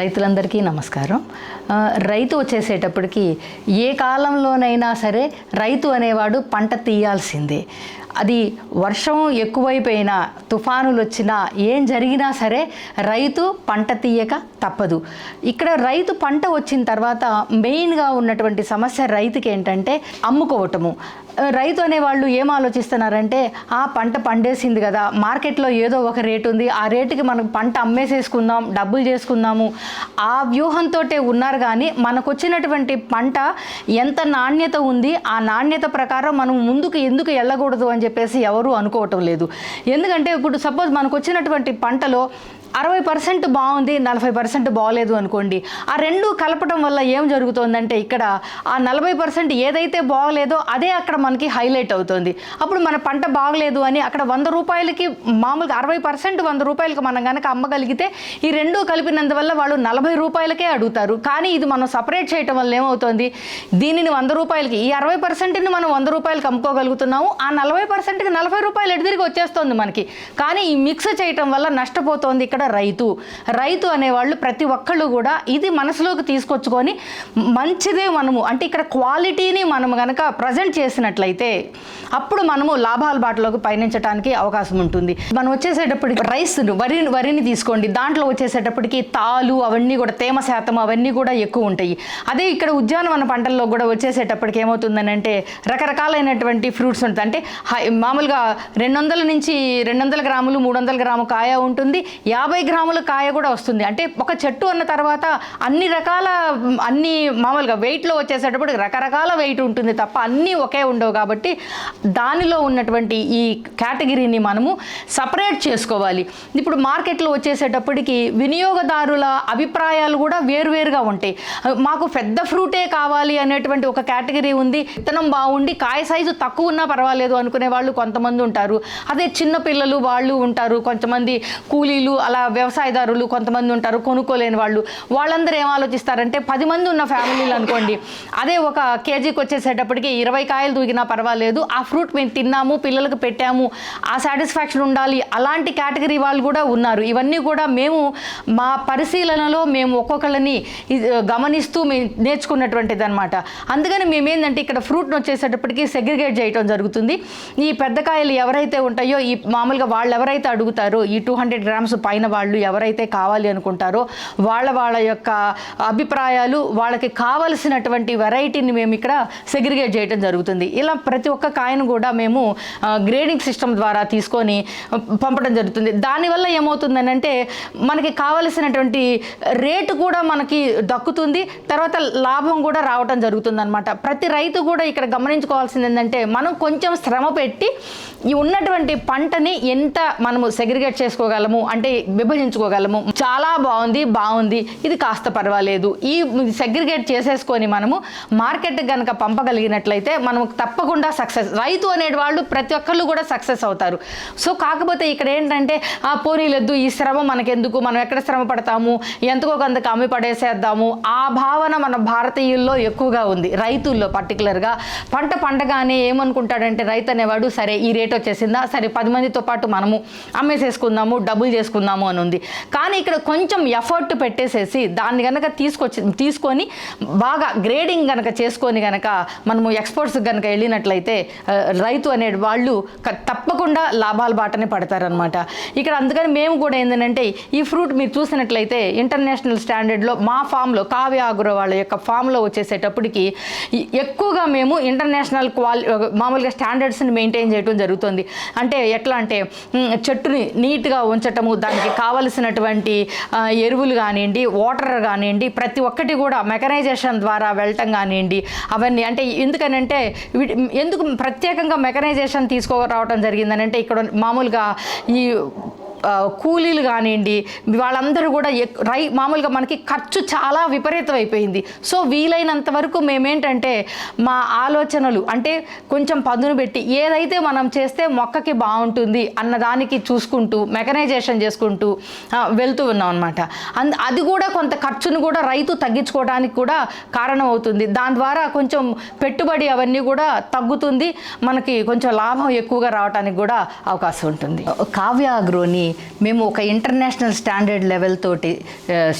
రైతులందరికీ నమస్కారం. రైతు వచ్చేసేటప్పటికి ఏ కాలంలోనైనా సరే రైతు అనేవాడు పంట తీయాల్సిందే. అది వర్షం ఎక్కువైపోయినా తుఫానులు వచ్చినా ఏం జరిగినా సరే రైతు పంట తీయక తప్పదు. ఇక్కడ రైతు పంట వచ్చిన తర్వాత మెయిన్గా ఉన్నటువంటి సమస్య రైతుకి ఏంటంటే అమ్ముకోవటము. రైతు అనేవాళ్ళు ఏం ఆలోచిస్తున్నారంటే ఆ పంట పండేసింది కదా మార్కెట్లో ఏదో ఒక రేటు ఉంది ఆ రేటుకి మనం పంట అమ్మేసేసుకుందాం డబ్బులు చేసుకుందాము. ఆ వ్యూహంతో ఉన్నారు కానీ మనకు వచ్చినటువంటి పంట ఎంత నాణ్యత ఉంది ఆ నాణ్యత ప్రకారం మనం ముందుకు ఎందుకు వెళ్ళకూడదు అని చెప్పేసి ఎవరు అనుకోవటం లేదు. ఎందుకంటే ఇప్పుడు సపోజ్ మనకు వచ్చినటువంటి పంటలో అరవై పర్సెంట్ బాగుంది నలభై పర్సెంట్ బాగలేదు అనుకోండి. ఆ రెండు కలపడం వల్ల ఏం జరుగుతుందంటే ఇక్కడ ఆ నలభై పర్సెంట్ ఏదైతే బాగలేదో అదే అక్కడ మనకి హైలైట్ అవుతుంది. అప్పుడు మన పంట బాగలేదు అని అక్కడ వంద రూపాయలకి మామూలుగా అరవై పర్సెంట్ వంద రూపాయలకి మనం కనుక అమ్మగలిగితే ఈ రెండు కలిపినందువల్ల వాళ్ళు నలభై రూపాయలకే అడుగుతారు. కానీ ఇది మనం సపరేట్ చేయటం వల్ల ఏమవుతుంది? దీనిని వంద రూపాయలకి ఈ అరవై పర్సెంట్ని మనం వంద రూపాయలకి అమ్ముకోగలుగుతున్నాము. ఆ నలభై పర్సెంట్కి నలభై రూపాయలు ఎదురుగా వచ్చేస్తుంది మనకి. కానీ ఈ మిక్స్ చేయటం వల్ల నష్టపోతోంది ఇక్కడ రైతు. రైతు అనేవాళ్ళు ప్రతి ఒక్కళ్ళు కూడా ఇది మనసులోకి తీసుకొచ్చుకొని మంచిదే మనము. అంటే ఇక్కడ క్వాలిటీని మనం కనుక ప్రజెంట్ చేసినట్లయితే అప్పుడు మనము లాభాల బాటలోకి పయనించడానికి అవకాశం ఉంటుంది. మనం వచ్చేసేటప్పటికి రైస్ వరి వరిని తీసుకోండి. దాంట్లో వచ్చేసేటప్పటికి తాలు అవన్నీ కూడా తేమ శాతం అవన్నీ కూడా ఎక్కువ ఉంటాయి. అదే ఇక్కడ ఉద్యానవన పంటల్లో కూడా వచ్చేసేటప్పటికి ఏమవుతుందని అంటే రకరకాలైనటువంటి ఫ్రూట్స్ ఉంటుంది అంటే హై మామూలుగా రెండు వందల నుంచి రెండు వందల గ్రాములు మూడు వందల గ్రాము కాయ ఉంటుంది. యాభై గ్రాముల కాయ కూడా వస్తుంది. అంటే ఒక చెట్టు అన్న తర్వాత అన్ని రకాల అన్ని మామూలుగా వెయిట్లో వచ్చేసేటప్పుడు రకరకాల వెయిట్ ఉంటుంది తప్ప అన్నీ ఒకే ఉండవు కాబట్టి దానిలో ఉన్నటువంటి ఈ కేటగిరీని మనము సపరేట్ చేసుకోవాలి. ఇప్పుడు మార్కెట్లో వచ్చేసేటప్పటికి వినియోగదారుల అభిప్రాయాలు కూడా వేరువేరుగా ఉంటాయి. మాకు పెద్ద ఫ్రూటే కావాలి అనేటువంటి ఒక కేటగిరీ ఉంది. విత్తనం బాగుండి కాయ సైజు తక్కువ ఉన్నా పర్వాలేదు అనుకునే వాళ్ళు కొంతమంది ఉంటారు. అదే చిన్న పిల్లలు వాళ్ళు ఉంటారు. కొంతమంది కూలీలు అలా వ్యవసాయదారులు కొంతమంది ఉంటారు కొనుక్కోలేని వాళ్ళు. వాళ్ళందరూ ఏం ఆలోచిస్తారంటే పది మంది ఉన్న ఫ్యామిలీలు అనుకోండి. అదే ఒక కేజీకి వచ్చేసేటప్పటికి ఇరవై కాయలు దూకినా పర్వాలేదు. ఆ ఫ్రూట్ మేము తిన్నాము పిల్లలకు పెట్టాము ఆ సాటిస్ఫాక్షన్ ఉండాలి అలాంటి కేటగిరీ వాళ్ళు కూడా ఉన్నారు. ఇవన్నీ కూడా మేము మా పరిశీలనలో మేము ఒక్కొక్కళ్ళని గమనిస్తూ మేము నేర్చుకున్నటువంటిది అనమాట అందుకని మేమేందంటే ఇక్కడ ఫ్రూట్ని వచ్చేసేటప్పటికి సెగ్రిగేట్ చేయటం జరుగుతుంది. ఈ పెద్ద కాయలు ఎవరైతే ఉంటాయో ఈ మామూలుగా వాళ్ళు ఎవరైతే అడుగుతారో ఈ టూ హండ్రెడ్ గ్రామ్స్ పైన వాళ్ళు ఎవరైతే కావాలి అనుకుంటారో వాళ్ళ వాళ్ళ యొక్క అభిప్రాయాలు వాళ్ళకి కావలసినటువంటి వెరైటీని మేము ఇక్కడ సెగ్రిగేట్ చేయడం జరుగుతుంది. ఇలా ప్రతి ఒక్క కాయను కూడా మేము గ్రేడింగ్ సిస్టమ్ ద్వారా తీసుకొని పంపడం జరుగుతుంది. దానివల్ల ఏమవుతుందని అంటే మనకి కావలసినటువంటి రేటు కూడా మనకి దక్కుతుంది తర్వాత లాభం కూడా రావటం జరుగుతుంది అనమాట ప్రతి రైతు కూడా ఇక్కడ గమనించుకోవాల్సింది ఏంటంటే మనం కొంచెం శ్రమ పెట్టి ఈ ఉన్నటువంటి పంటని ఎంత మనము సెగ్రిగేట్ చేసుకోగలము? అంటే విభజించుకోగలము. చాలా బాగుంది బాగుంది. ఇది కాస్త పర్వాలేదు. ఈ సెగ్రిగేట్ చేసేసుకొని మనము మార్కెట్కి కనుక పంపగలిగినట్లయితే మనం తప్పకుండా సక్సెస్ రైతు అనే వాళ్ళు ప్రతి ఒక్కళ్ళు కూడా సక్సెస్ అవుతారు. సో కాకపోతే ఇక్కడ ఏంటంటే ఆ పోనీలొద్దు ఈ శ్రమ మనకెందుకు? మనం ఎక్కడ శ్రమ పడతాము? ఎంతకో కొంతకు అమ్మి పడేసేద్దాము? ఆ భావన మన భారతీయుల్లో ఎక్కువగా ఉంది. రైతుల్లో పర్టికులర్గా పంట పండగానే ఏమనుకుంటాడంటే రైతు అనేవాడు సరే ఈ రేట్ వచ్చేసిందా? సరే పది మందితో పాటు మనము అమ్మేసేసుకుందాము డబ్బులు చేసుకుందాము అని ఉంది. కానీ ఇక్కడ కొంచెం ఎఫర్ట్ పెట్టేసేసి దాన్ని కనుక తీసుకొచ్చి తీసుకొని బాగా గ్రేడింగ్ కనుక చేసుకొని కనుక మనము ఎక్స్పోర్ట్స్ కనుక వెళ్ళినట్లయితే రైతు అనే వాళ్ళు తప్పకుండా లాభాల బాటనే పడతారనమాట ఇక్కడ అందుకని మేము కూడా ఏంటంటే ఈ ఫ్రూట్ మీరు చూసినట్లయితే ఇంటర్నేషనల్ స్టాండర్డ్లో మా ఫామ్లో కావ్య ఆగ్రో వాళ్ళ యొక్క ఫామ్లో వచ్చేసేటప్పటికి ఎక్కువగా మేము ఇంటర్నేషనల్ క్వాలి మామూలుగా స్టాండర్డ్స్ని మెయింటైన్ చేయడం జరుగుతుంది. అంటే ఎట్లా అంటే చెట్టుని నీట్గా ఉంచటము దానికి కావలసినటువంటి ఎరువులు కానివ్వండి వాటర్ కానివ్వండి ప్రతి ఒక్కటి కూడా మెకనైజేషన్ ద్వారా వెళ్ళటం కానివ్వండి అవన్నీ అంటే ఎందుకనంటే వీటి ఎందుకు ప్రత్యేకంగా మెకనైజేషన్ తీసుకురావడం జరిగిందని అంటే ఇక్కడ మామూలుగా ఈ కూలీలు కానివ్వండి వాళ్ళందరూ కూడా ఎక్- రై మామూలుగా మనకి ఖర్చు చాలా విపరీతం అయిపోయింది సో వీలైనంత వరకు మేమేంటంటే మా ఆలోచనలు అంటే కొంచెం పదును పెట్టి ఏదైతే మనం చేస్తే మొక్కకి బాగుంటుంది అన్నదానికి చూసుకుంటూ మెకనైజేషన్ చేసుకుంటూ వెళ్తూ ఉన్నాం అనమాట అంద అది కూడా కొంత ఖర్చును కూడా రైతు తగ్గించుకోవడానికి కూడా కారణం అవుతుంది దాని ద్వారా కొంచెం పెట్టుబడి అవన్నీ కూడా తగ్గుతుంది. మనకి కొంచెం లాభం ఎక్కువగా రావడానికి కూడా అవకాశం ఉంటుంది. కావ్య అగ్రోని మేము ఒక ఇంటర్నేషనల్ స్టాండర్డ్ లెవెల్ తోటి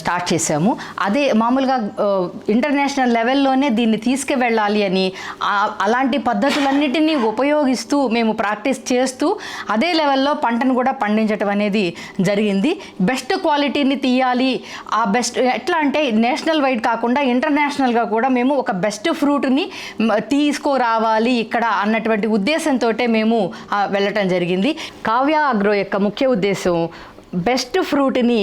స్టార్ట్ చేసాము అదే మామూలుగా ఇంటర్నేషనల్ లెవెల్లోనే దీన్ని తీసుకువెళ్ళాలి అని అలాంటి పద్ధతులన్నిటినీ ఉపయోగిస్తూ మేము ప్రాక్టీస్ చేస్తూ అదే లెవెల్లో పంటను కూడా పండించడం అనేది జరిగింది. బెస్ట్ క్వాలిటీని తీయాలి. ఆ బెస్ట్ ఎట్లా అంటే నేషనల్ వైడ్ కాకుండా ఇంటర్నేషనల్గా కూడా మేము ఒక బెస్ట్ ఫ్రూట్ని తీసుకురావాలి ఇక్కడ అన్నటువంటి ఉద్దేశంతో మేము వెళ్ళటం జరిగింది. కావ్య అగ్రో యొక్క ముఖ్య ఉద్దేశం isso, బెస్ట్ ఫ్రూట్ని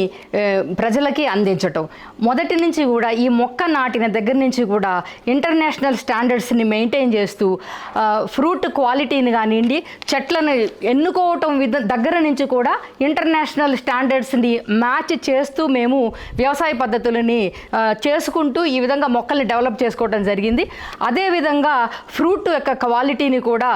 ప్రజలకి అందించటం. మొదటి నుంచి కూడా ఈ మొక్క నాటిన దగ్గర నుంచి కూడా ఇంటర్నేషనల్ స్టాండర్డ్స్ని మెయింటైన్ చేస్తూ ఫ్రూట్ క్వాలిటీని కానివ్వండి చెట్లను ఎన్నుకోవటం విధ దగ్గర నుంచి కూడా ఇంటర్నేషనల్ స్టాండర్డ్స్ని మ్యాచ్ చేస్తూ మేము వ్యవసాయ పద్ధతులని చేసుకుంటూ ఈ విధంగా మొక్కల్ని డెవలప్ చేసుకోవడం జరిగింది. అదేవిధంగా ఫ్రూట్ యొక్క క్వాలిటీని కూడా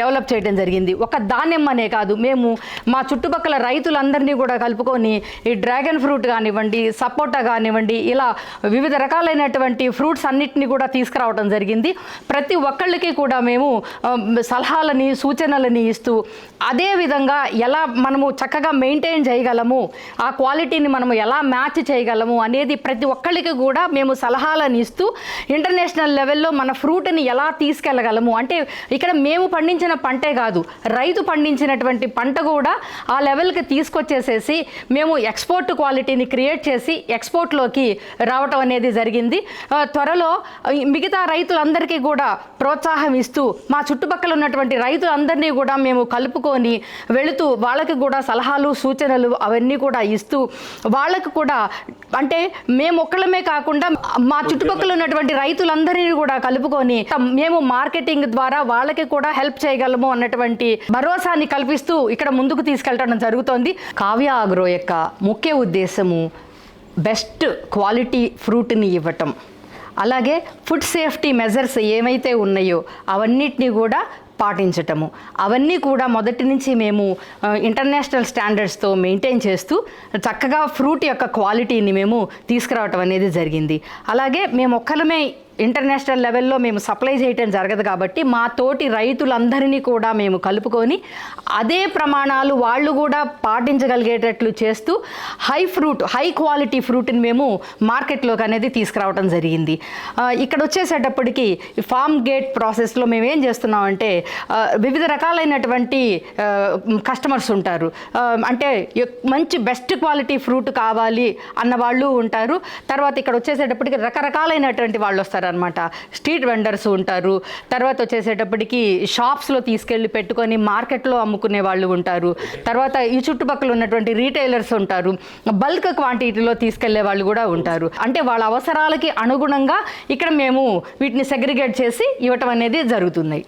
డెవలప్ చేయడం జరిగింది. ఒక దానిమ్మనే కాదు మేము మా చుట్టుపక్కల రైతులందరినీ కూడా కలుపుకొని ఈ డ్రాగన్ ఫ్రూట్ కానివ్వండి సపోటా కానివ్వండి ఇలా వివిధ రకాలైనటువంటి ఫ్రూట్స్ అన్నిటిని కూడా తీసుకురావడం జరిగింది. ప్రతి ఒక్కళ్ళకి కూడా మేము సలహాలని సూచనలని ఇస్తూ అదే విధంగా ఎలా మనము చక్కగా మెయింటైన్ చేయగలము ఆ క్వాలిటీని మనము ఎలా మ్యాచ్ చేయగలము అనేది ప్రతి ఒక్కళ్ళకి కూడా మేము సలహాలను ఇస్తూ ఇంటర్నేషనల్ లెవెల్లో మన ఫ్రూట్ని ఎలా తీసుకెళ్ళగలము అంటే ఇక్కడ మేము పండించిన పంటే కాదు రైతు పండించినటువంటి పంట కూడా ఆ లెవెల్కి తీసుకొచ్చేసేసి మేము ఎక్స్పోర్ట్ క్వాలిటీని క్రియేట్ చేసి ఎక్స్పోర్ట్లోకి రావటం అనేది జరిగింది. త్వరలో మిగతా రైతులందరికీ కూడా ప్రోత్సాహం ఇస్తూ మా చుట్టుపక్కల ఉన్నటువంటి రైతులందరినీ కూడా మేము కలుపుకొని వెళుతూ వాళ్ళకి కూడా సలహాలు సూచనలు అవన్నీ కూడా ఇస్తూ వాళ్ళకు కూడా అంటే మేము ఒక్కళ్ళమే కాకుండా మా చుట్టుపక్కల ఉన్నటువంటి రైతులందరినీ కూడా కలుపుకొని మేము మార్కెటింగ్ ద్వారా వాళ్ళకి కూడా హెల్ప్ చేయగలము అన్నటువంటి భరోసాని కల్పిస్తూ ఇక్కడ ముందుకు తీసుకెళ్ళడం జరుగుతోంది. కావ్య ఆగ్రో యొక్క ముఖ్య ఉద్దేశము బెస్ట్ క్వాలిటీ ఫ్రూట్ని ఇవ్వటం. అలాగే ఫుడ్ సేఫ్టీ మెజర్స్ ఏమైతే ఉన్నాయో అవన్నిటిని కూడా పాటించటము. అవన్నీ కూడా మొదటి నుంచి మేము ఇంటర్నేషనల్ స్టాండర్డ్స్తో మెయింటైన్ చేస్తూ చక్కగా ఫ్రూట్ యొక్క క్వాలిటీని మేము తీసుకురావటం అనేది జరిగింది. అలాగే మేము ఒక్కలమే ఇంటర్నేషనల్ లెవెల్లో మేము సప్లై చేయటం జరగదు కాబట్టి మా తోటి రైతులందరినీ కూడా మేము కలుపుకొని అదే ప్రమాణాలు వాళ్ళు కూడా పాటించగలిగేటట్లు చేస్తూ హై ఫ్రూట్ హై క్వాలిటీ ఫ్రూట్ని మేము మార్కెట్లోకి అనేది తీసుకురావడం జరిగింది. ఇక్కడ వచ్చేసేటప్పటికి ఫామ్ గేట్ ప్రాసెస్లో మేము ఏం చేస్తున్నామంటే వివిధ రకాలైనటువంటి కస్టమర్స్ ఉంటారు. అంటే మంచి బెస్ట్ క్వాలిటీ ఫ్రూట్ కావాలి అన్న వాళ్ళు ఉంటారు. తర్వాత ఇక్కడ వచ్చేసేటప్పటికి రకరకాలైనటువంటి వాళ్ళు వస్తారు. అనమాట స్ట్రీట్ వెండర్స్ ఉంటారు. తర్వాత వచ్చేసేటప్పటికి షాప్స్లో తీసుకెళ్ళి పెట్టుకొని మార్కెట్లో అమ్ముకునే వాళ్ళు ఉంటారు. తర్వాత ఈ చుట్టుపక్కల ఉన్నటువంటి రీటైలర్స్ ఉంటారు. బల్క్ క్వాంటిటీలో తీసుకెళ్ళే వాళ్ళు కూడా ఉంటారు. అంటే వాళ్ళ అవసరాలకి అనుగుణంగా ఇక్కడ మేము వీటిని సెగ్రిగేట్ చేసి ఇవ్వటం అనేది జరుగుతుంది.